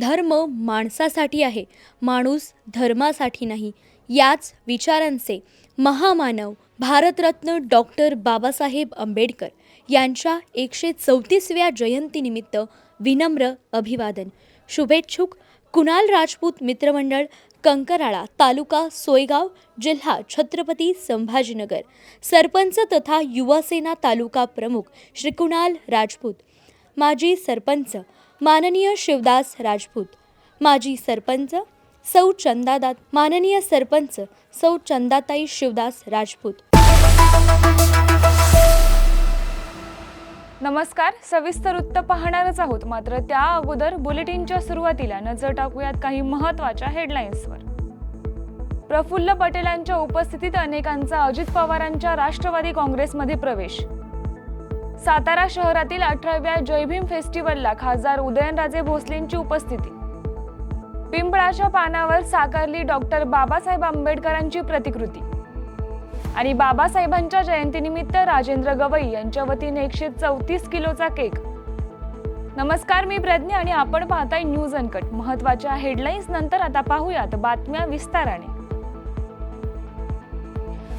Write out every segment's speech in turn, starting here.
धर्म माणसासाठी आहे माणूस धर्मासाठी नाही. याच विचारांचे महामानव भारतरत्न डॉक्टर बाबासाहेब आंबेडकर यांच्या एकशे चौतीसव्या जयंतीनिमित्त विनम्र अभिवादन. शुभेच्छुक कुणाल राजपूत मित्रमंडळ कंकराळा तालुका सोयगाव जिल्हा छत्रपती संभाजीनगर. सरपंच तथा युवासेना तालुका प्रमुख श्री कुणाल राजपूत. माजी सरपंच माननीय शिवदास राजपूत माजी सरपंच सौ चंदादात माननीय सरपंच सौ चंदाताई शिवदास राजपूत. नमस्कार सविस्तर वृत्त पाहणारच आहोत. मात्र त्या अगोदर बुलेटिनच्या सुरुवातीला नजर टाकूयात काही महत्त्वाच्या हेडलाईन्सवर प्रफुल्ल पटेलांच्या उपस्थितीत अनेकांचा अजित पवारांच्या राष्ट्रवादी काँग्रेसमध्ये प्रवेश. सातारा शहरातील अठराव्या जयभीम फेस्टिवलला खासदार उदयनराजे भोसलेंची उपस्थिती. पिंपळाच्या पानावर साकारली डॉक्टर बाबासाहेब आंबेडकरांची प्रतिकृती. आणि बाबासाहेबांच्या जयंतीनिमित्त राजेंद्र गवई यांच्या वतीने एकशे चौतीस किलोचा केक. नमस्कार मी प्रज्ञा आणि आपण पाहताय न्यूज अनकट. महत्त्वाच्या हेडलाईन्स नंतर आता पाहूयात बातम्या विस्ताराने.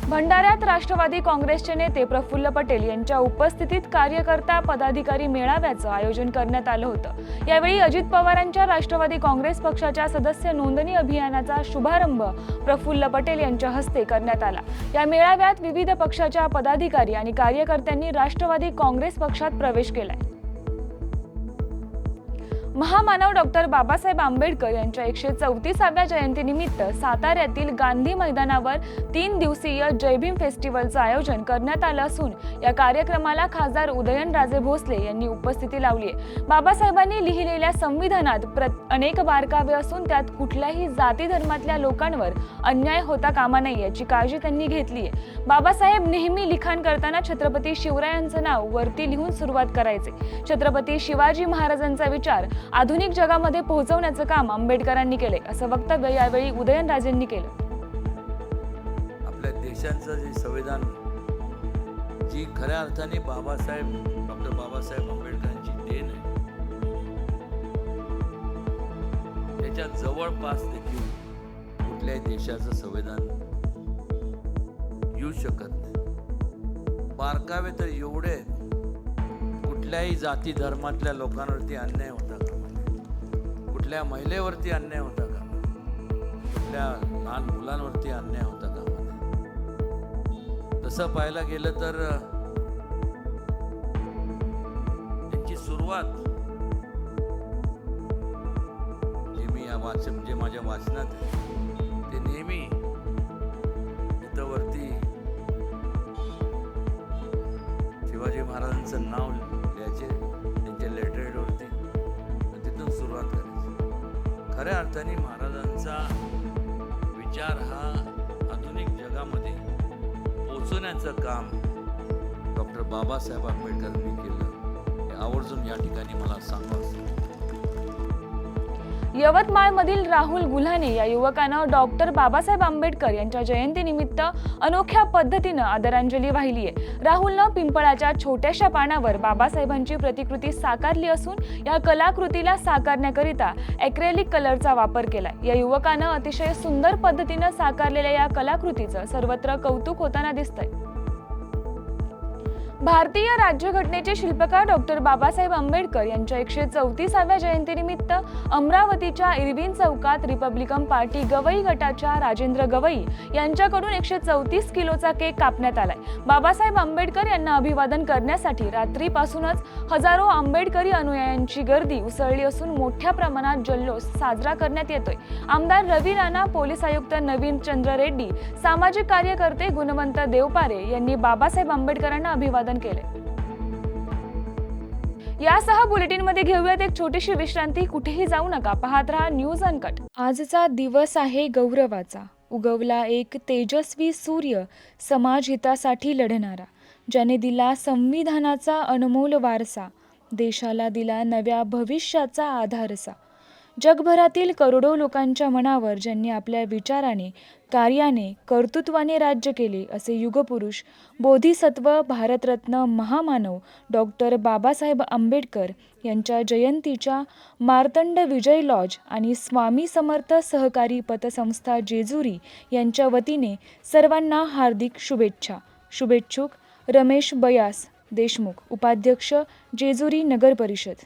भंडाऱ्यात राष्ट्रवादी काँग्रेसचे नेते प्रफुल्ल पटेल यांच्या उपस्थितीत कार्यकर्ता पदाधिकारी मेळाव्याचं आयोजन करण्यात आलं होतं. यावेळी अजित पवारांच्या राष्ट्रवादी काँग्रेस पक्षाच्या सदस्य नोंदणी अभियानाचा शुभारंभ प्रफुल्ल पटेल यांच्या हस्ते करण्यात आला. या मेळाव्यात विविध पक्षाच्या पदाधिकारी आणि कार्यकर्त्यांनी राष्ट्रवादी काँग्रेस पक्षात प्रवेश केलाय. महामानव डॉक्टर बाबासाहेब आंबेडकर यांच्या एकशे चौतीसाव्या जयंतीनिमित्त साताऱ्यातील गांधी मैदानावर तीन दिवसीय जयभीम फेस्टिवलचं आयोजन करण्यात आलं असून या कार्यक्रमाला खासदार उदयनराजे भोसले यांनी उपस्थिती लावली आहे. बाबासाहेबांनी लिहिलेल्या संविधानात प्र अनेक बारकावे असून त्यात कुठल्याही जाती धर्मातल्या लोकांवर अन्याय होता कामा नये याची काळजी त्यांनी घेतली आहे. बाबासाहेब नेहमी लिखाण करताना छत्रपती शिवरायांचं नाव वरती लिहून सुरुवात करायचे. छत्रपती शिवाजी महाराजांचा विचार आधुनिक जगामध्ये पोहोचवण्याचं काम आंबेडकरांनी केले असं वक्तव्य यावेळी उदयनराजेंनी केलं. आपल्या देशाचं जे संविधान जी खऱ्या अर्थाने बाबासाहेब डॉक्टर बाबासाहेब आंबेडकरांची देण आहे त्याच्या जवळपास देखील कुठल्याही देशाचं संविधान येऊ शकत नाही. बारकावे तर एवढे कुठल्याही जाती धर्मातल्या लोकांवरती अन्याय होता का? कुठल्या महिलेवरती अन्याय होता का? कुठल्या लहान मुलांवरती अन्याय होता का? तसं पाहायला गेलं तर त्यांची सुरुवात जे मी या वाच जे माझ्या वाचनात ते नेहमी इथं वरती शिवाजी महाराजांचं नाव खऱ्या अर्थाने महाराजांचा विचार हा आधुनिक जगामध्ये पोचवण्याचं काम डॉक्टर बाबासाहेब आंबेडकरांनी केलं. हे आवर्जून या ठिकाणी मला सांगावं यवतमाळमधील राहुल गुल्हाने या युवकानं डॉक्टर बाबासाहेब आंबेडकर यांच्या जयंतीनिमित्त अनोख्या पद्धतीनं आदरांजली वाहिली आहे. राहुलनं पिंपळाच्या छोट्याशा पानावर बाबासाहेबांची प्रतिकृती साकारली असून या कलाकृतीला साकारण्याकरिता ॲक्रेलिक कलरचा वापर केला या युवकानं अतिशय सुंदर पद्धतीनं साकारलेल्या या कलाकृतीचं सर्वत्र कौतुक होताना दिसतंय. भारतीय राज्यघटनेचे शिल्पकार डॉक्टर बाबासाहेब आंबेडकर यांच्या एकशे चौतीसाव्या जयंतीनिमित्त अमरावतीच्या इरविन चौकात रिपब्लिकन पार्टी गवई गटाच्या राजेंद्र गवई यांच्याकडून एकशे चौतीस किलोचा केक कापण्यात आलाय. बाबासाहेब आंबेडकर यांना अभिवादन करण्यासाठी रात्रीपासूनच हजारो आंबेडकरी अनुयायांची गर्दी उसळली असून मोठ्या प्रमाणात जल्लोष साजरा करण्यात येतोय. आमदार रवी राणा पोलीस आयुक्त नवीन चंद्र रेड्डी सामाजिक कार्यकर्ते गुणवंत देवपारे यांनी बाबासाहेब आंबेडकरांना अभिवादन केले. यासह बुलेटिनमध्ये घेऊयात एक छोटीशी विश्रांती. कुठेही जाऊ नका. पाहत राहा न्यूज अनकट. आजचा दिवस आहे गौरवाचा. उगवला एक तेजस्वी सूर्य समाज हितासाठी लढणारा ज्याने दिला संविधानाचा अनमोल वारसा देशाला दिला नव्या भविष्याचा आधारसा जगभरातील करोडो लोकांच्या मनावर ज्यांनी आपल्या विचाराने कार्याने कर्तृत्वाने राज्य केले असे युगपुरुष बोधिसत्व भारतरत्न महामानव डॉक्टर बाबासाहेब आंबेडकर यांच्या जयंतीच्या मार्तंड विजय लॉज आणि स्वामी समर्थ सहकारी पतसंस्था जेजुरी यांच्या वतीने सर्वांना हार्दिक शुभेच्छा. शुभेच्छुक रमेश बयास देशमुख उपाध्यक्ष जेजुरी नगर परिषद.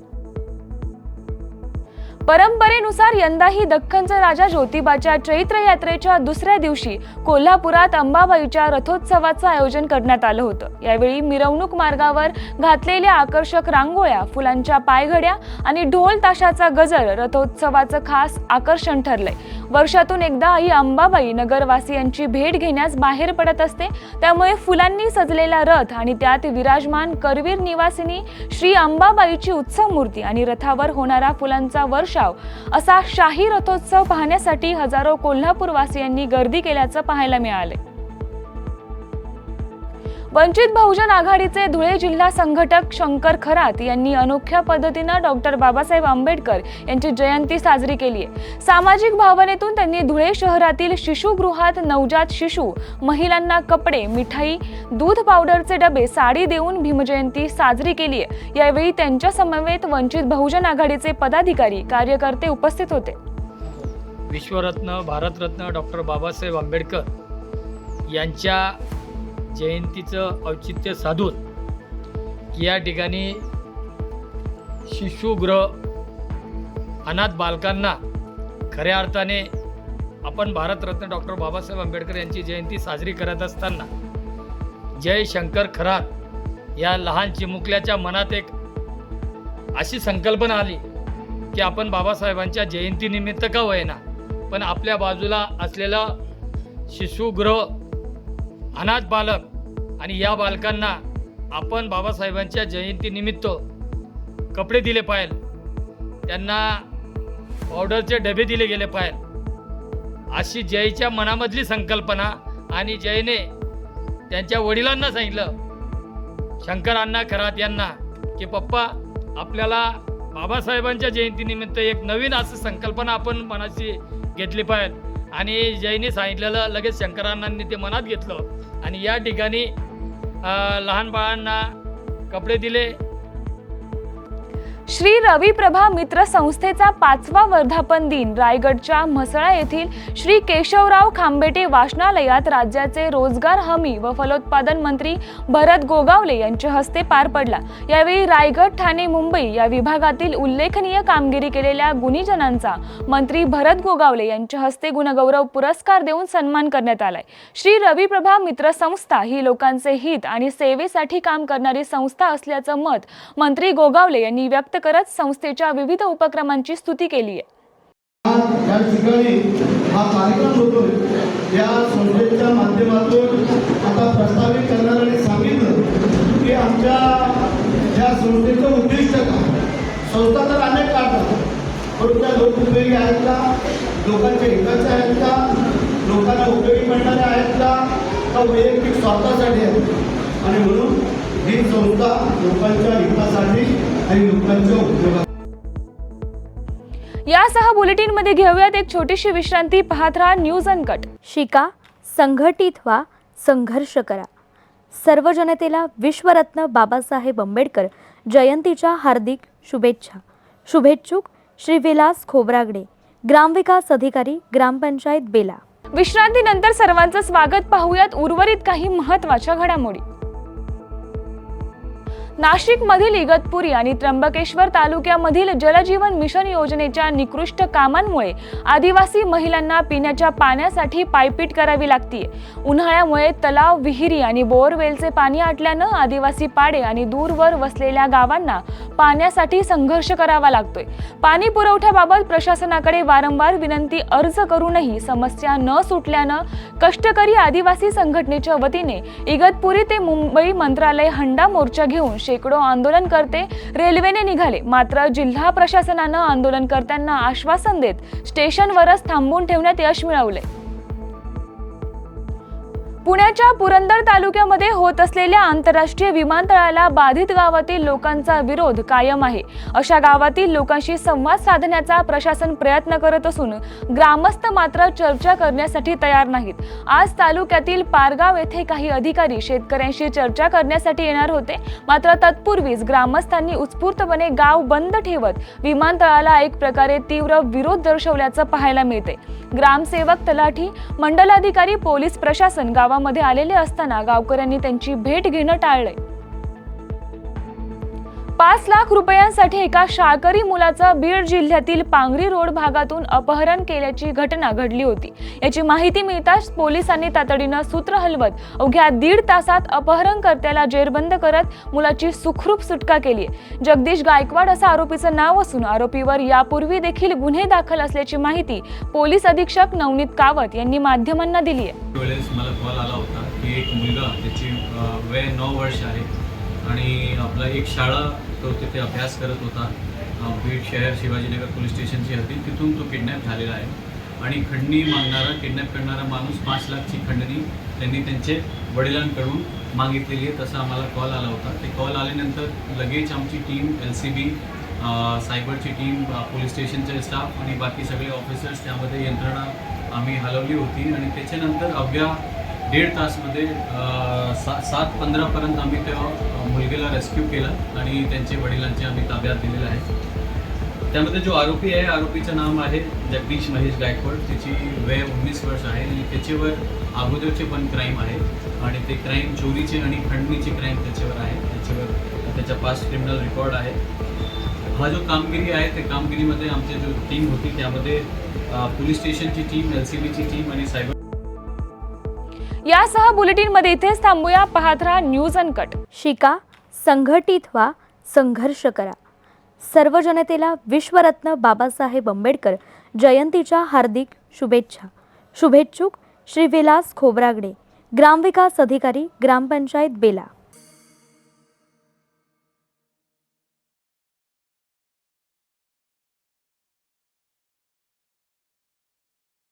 परंपरेनुसार यंदाही दख्खनचे राजा ज्योतिबाच्या चैत्र यात्रेच्या दुसऱ्या दिवशी कोल्हापुरात अंबाबाईच्या रथोत्सवाचं आयोजन करण्यात आलं होतं. यावेळी मिरवणूक मार्गावर घातलेल्या आकर्षक रांगोळ्या फुलांच्या पायघड्या आणि ढोल ताशाचा गजर रथोत्सवाचं खास आकर्षण ठरलंय. वर्षातून एकदा आई अंबाबाई नगरवासियांची भेट घेण्यास बाहेर पडत असते. त्यामुळे फुलांनी सजलेला रथ आणि त्यात विराजमान करवीर निवासिनी श्री अंबाबाईची उत्सव मूर्ती आणि रथावर होणारा फुलांचा वर्ष वर्षाव असा शाही रथोत्सव पाहण्यासाठी हजारो कोल्हापूरवासियांनी गर्दी केल्याचं पाहायला मिळाले वंचित बहुजन आघाडीचे धुळे जिल्हा संघटक शंकर खरात यांनी अनोख्या पद्धतीनं डॉक्टर बाबासाहेब आंबेडकर यांची जयंती साजरी केली आहे. सामाजिक भावनेतून त्यांनी धुळे शहरातील शिशुगृहात नवजात शिशू महिलांना कपडे मिठाई दूध पावडरचे डबे साडी देऊन भीमजयंती साजरी केली आहे. यावेळी त्यांच्या समवेत वंचित बहुजन आघाडीचे पदाधिकारी कार्यकर्ते उपस्थित होते. विश्वरत्न भारतरत्न डॉक्टर बाबासाहेब आंबेडकर यांच्या जयंतीचं औचित्य साधून या ठिकाणी शिशुगृह अनाथ बालकांना खऱ्या अर्थाने आपण भारतरत्न डॉक्टर बाबासाहेब आंबेडकर यांची जयंती साजरी करत असताना जय शंकर खरात या लहान चिमुकल्याच्या मनात एक अशी संकल्पना आली की आपण बाबासाहेबांच्या जयंतीनिमित्त का होईना पण आपल्या बाजूला असलेलं शिशुगृह अनाथ बालक आणि या बालकांना आपण बाबासाहेबांच्या जयंतीनिमित्त कपडे दिले पाहिजे. त्यांना पावडरचे डबे दिले गेले पाहिजे. अशी जयच्या मनामधली संकल्पना आणि जयने त्यांच्या वडिलांना सांगितलं. शंकरांना खरात यांना की पप्पा आपल्याला बाबासाहेबांच्या जयंतीनिमित्त एक नवीन असं संकल्पना आपण मनाची घेतली पाहिजे. आणि जयने सांगितलेलं लगेच शंकरांनांनी ते मनात घेतलं. आणि या ठिकाणी लहान बाळांना कपडे दिले. श्री रविप्रभा मित्र संस्थेचा पाचवा वर्धापन दिन रायगडच्या म्हसळा येथील श्री केशवराव खांबेटे वाचनालयात राज्याचे रोजगार हमी व फलोत्पादन मंत्री भरत गोगावले यांच्या हस्ते पार पडला. यावेळी रायगड ठाणे मुंबई या विभागातील उल्लेखनीय कामगिरी केलेल्या गुणीजनांचा मंत्री भरत गोगावले यांच्या हस्ते गुणगौरव पुरस्कार देऊन सन्मान करण्यात आलाय. श्री रविप्रभा मित्र संस्था ही लोकांचे हित आणि सेवेसाठी काम करणारी संस्था असल्याचं मत मंत्री गोगावले यांनी व्यक्त करत संस्थेच्या विविध उपक्रमांची स्तुती केली आहे. या ठिकाणी हा कार्यक्रम या संस्थेच्या माध्यमातून आता प्रस्तावित सांगितलं की आमच्या संस्थेचं उद्दिष्ट काय? संस्था तर अनेक काढतात परंतु त्या लोकउपयोगी आहेत का? लोकांच्या हिताच्या आहेत का? लोकांना उपयोगी पडणाऱ्या आहेत का वैयक्तिक स्वार्थासाठी आहेत? आणि म्हणून ही संस्था लोकांच्या हितासाठी आणि लोकांच्या उपयोगासाठी यासह बुलेटिनमध्ये घेऊयात एक छोटीशी विश्रांती. पाहत राहा न्यूज अनकट शिका संघटित व्हा संघर्ष करा. सर्व जनतेला विश्वरत्न बाबासाहेब आंबेडकर जयंतीच्या हार्दिक शुभेच्छा. शुभेच्छुक श्री विलास खोबरागडे ग्रामविकास अधिकारी ग्रामपंचायत बेला. विश्रांतीनंतर सर्वांचं स्वागत. पाहूयात उर्वरित काही महत्त्वाच्या घडामोडी. नाशिक मधील इगतपुरी आणि त्र्यंबकेश्वर तालुक्यामधील जलजीवन मिशन योजनेच्या निकृष्ट कामांमुळे आदिवासी महिलांना पिण्याच्या पाण्यासाठी पायपीट करावी लागते उन्हाळ्यामुळे तलाव विहिरी आणि बोअरवेलचे पाणी आटल्यानं आदिवासी पाडे आणि दूरवर वसलेल्या गावांना पाण्यासाठी संघर्ष करावा लागतोय. पाणी पुरवठ्याबाबत प्रशासनाकडे वारंवार विनंती अर्ज करूनही समस्या न सुटल्यानं कष्टकरी आदिवासी संघटनेच्या वतीने इगतपुरी ते मुंबई मंत्रालय हंडा मोर्चा घेऊन शेकडो आंदोलनकर्ते रेल्वेने निघाले. मात्र जिल्हा प्रशासनानं आंदोलनकर्त्यांना आश्वासन देत स्टेशनवरच थांबून ठेवण्यात यश मिळवले पुण्याच्या पुरंदर तालुक्यामध्ये होत असलेल्या आंतरराष्ट्रीय विमानतळाला बाधित गावातील लोकांचा विरोध कायम आहे. अशा गावातील लोकांशी संवाद साधण्याचा प्रशासन प्रयत्न करत असून ग्रामस्थ मात्र चर्चा करण्यासाठी तयार नाहीत. आज तालुक्यातील पारगाव येथे काही अधिकारी शेतकऱ्यांशी चर्चा करण्यासाठी येणार होते. मात्र तत्पूर्वीच ग्रामस्थांनी उत्स्फूर्तपणे गाव बंद ठेवत विमानतळाला एक प्रकारे तीव्र विरोध दर्शवल्याचं पाहायला मिळते. ग्रामसेवक तलाठी मंडलाधिकारी पोलीस प्रशासन गाव गावामध्ये आलेले असताना गावकऱ्यांनी त्यांची भेट घेणं टाळलंय. पाच लाख रुपयांसाठी एका शाळकरी मुलाचा बीड जिल्ह्यातील पांगरी रोड भागातून अपहरण केल्याची घटना घडली होती. याची माहिती मिळताच पोलिसांनी तातडीनं सूत्र हलवत अवघ्या दीड तासात अपहरणकर्त्याला जेरबंद करत मुलाची सुखरूप सुटका केली जगदीश गायकवाड असं आरोपीचं नाव असून आरोपीवर यापूर्वी देखील गुन्हे दाखल असल्याची माहिती पोलीस अधीक्षक नवनीत कावत यांनी माध्यमांना दिली आहे. मला कॉल आला होता की एक मुलगा त्याची वय नऊ वर्ष आहे आणि आपला एक शाळा तो तिथे अभ्यास करत होता. बीड शहर शिवाजीनगर पोलीस स्टेशनची हद्दी. तिथून तो किडनॅप झालेला आहे. आणि खंडणी मागणारा किडनॅप करणारा माणूस पाच लाखची खंडणी त्यांनी त्यांचे वडिलांकडून मागितलेली आहे. तसा आम्हाला कॉल आला होता. ते कॉल आल्यानंतर लगेच आमची टीम एल सी बी सायबरची टीम पोलीस स्टेशनचे स्टाफ आणि बाकी सगळे ऑफिसर्स त्यामध्ये यंत्रणा आम्ही हलवली होती. आणि त्याच्यानंतर अवघ्या दीड तासमध्ये सा सात पंधरापर्यंत आम्ही त्या मुलगीला रेस्क्यू केला आणि त्यांचे वडिलांचे आम्ही ताब्यात दिलेलं आहे. त्यामध्ये जो आरोपी आहे आरोपीचं नाम आहे जगदीश महेश गायकवाड. त्याची वय उन्नीस वर्ष आहे आणि त्याच्यावर अगोदरचे पण क्राईम आहे आणि ते क्राईम चोरीचे आणि खंडणीचे क्राईम त्याच्यावर आहे. त्याच्यावर त्याचा पास्ट क्रिमिनल रेकॉर्ड आहे. हा जो कामगिरी आहे त्या कामगिरीमध्ये आमची जो टीम होती त्यामध्ये पोलीस स्टेशनची टीम एल सी बीची टीम आणि सायबर यासह बुलेटिनमध्ये इथेच थांबूया. पाहत राहा न्यूज अनकट. शिका संघटित व्हा संघर्ष करा. सर्व जनतेला विश्वरत्न बाबासाहेब आंबेडकर जयंतीच्या हार्दिक शुभेच्छा. शुभेच्छुक श्री विलास खोब्रागडे ग्रामविकास अधिकारी ग्रामपंचायत बेला.